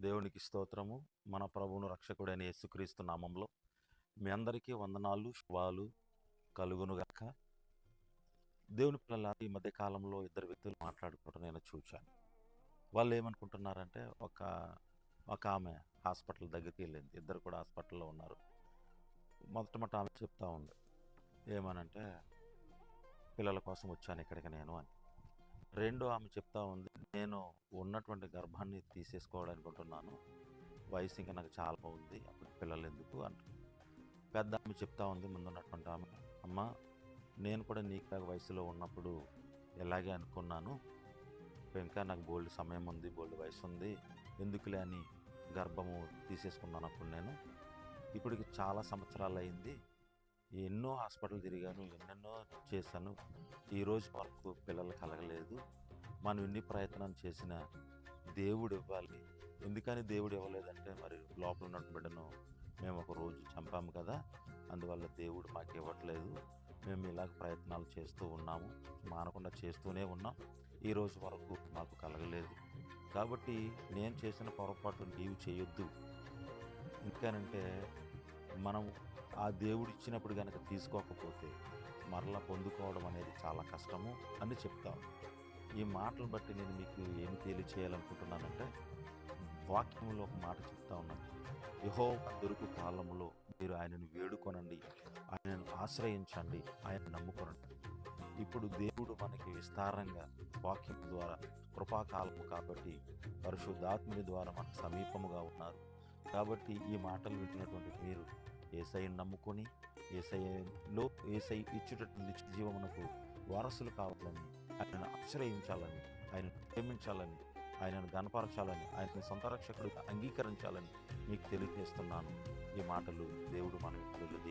దేవునికి స్తోత్రము. మన ప్రభువును రక్షకుడైన యేసుక్రీస్తు నామంలో మీ అందరికీ వందనాలు శుభాలు కలుగునుగాక దేవుని పిల్లల ఈ మధ్య కాలంలో ఇద్దరు వ్యక్తులు మాట్లాడుకోవడం నేను చూచాను. వాళ్ళు ఏమనుకుంటున్నారంటే ఒక ఒక ఆమె హాస్పిటల్ దగ్గరికి వెళ్ళింది. ఇద్దరు కూడా హాస్పిటల్లో ఉన్నారు. మొదటమొదట ఆమె చెప్తా ఉంది. ఏమనంటే పిల్లల కోసం వచ్చాను ఇక్కడికి నేను అని. రెండో ఆమె చెప్తా ఉంది నేను ఉన్నటువంటి గర్భాన్ని తీసేసుకోవాలనుకుంటున్నాను వయసు ఇంకా నాకు చాలా ఉంది అప్పుడు పిల్లలు ఎందుకు? అంటుంది పెద్ద ఆమె చెప్తా ఉంది ముందున్నటువంటి ఆమె అమ్మ నేను కూడా నీకు వయసులో ఉన్నప్పుడు ఎలాగే అనుకున్నాను. ఇంకా నాకు బోల్డ్ సమయం ఉంది బోల్డ్ వయసు ఉంది. ఎందుకులే అని గర్భము తీసేసుకున్నాను అప్పుడు నేను. ఇప్పటికి చాలా సంవత్సరాలు అయింది. ఎన్నో హాస్పిటల్ తిరిగాను ఎన్నెన్నో చేశాను. ఈ రోజు వరకు పిల్లలు కలగలేదు. మనం ఎన్ని ప్రయత్నాలు చేసినా దేవుడు ఇవ్వాలి. ఎందుకని దేవుడు ఇవ్వలేదంటే మరి లోపల ఉన్న బిడ్డను మేము ఒక రోజు చంపాము కదా అందువల్ల దేవుడు మాకు ఇవ్వట్లేదు. మేము ఇలాగ ప్రయత్నాలు చేస్తూ ఉన్నాము మానకుండా చేస్తూనే ఉన్నాం. ఈ రోజు వరకు మాకు కలగలేదు. కాబట్టి నేను చేసిన పొరపాటు నీవు చేయొద్దు. ఎందుకనంటే మనం ఆ దేవుడు ఇచ్చినప్పుడు కనుక తీసుకోకపోతే మరలా పొందుకోవడం అనేది చాలా కష్టము అని చెప్తాం ఈ మాటలు బట్టి నేను మీకు ఏమి తెలియచేయాలనుకుంటున్నానంటే వాక్యంలో ఒక మాట చెప్తా ఉన్నాను యహో దొరుకు కాలంలో మీరు ఆయనను వేడుకొనండి ఆయనను ఆశ్రయించండి ఆయన నమ్ముకొనండి. ఇప్పుడు దేవుడు మనకి విస్తారంగా వాక్యం ద్వారా కృపాకాలము కాబట్టి పరిశుద్ధాత్ముని ద్వారా మనకు సమీపముగా ఉన్నారు. కాబట్టి ఈ మాటలు వింటున్నటువంటి మీరు ఏసైని నమ్ముకొని ఏసైలో ఏసై ఇచ్చేటటువంటి నిత్య జీవమునకు వారసులు కావాలని ఆయనను ఆశ్రయించాలని ఆయనను ప్రేమించాలని ఆయనను గనపరచాలని ఆయన సొంత అంగీకరించాలని మీకు తెలియజేస్తున్నాను. ఈ మాటలు దేవుడు మన పిల్లలు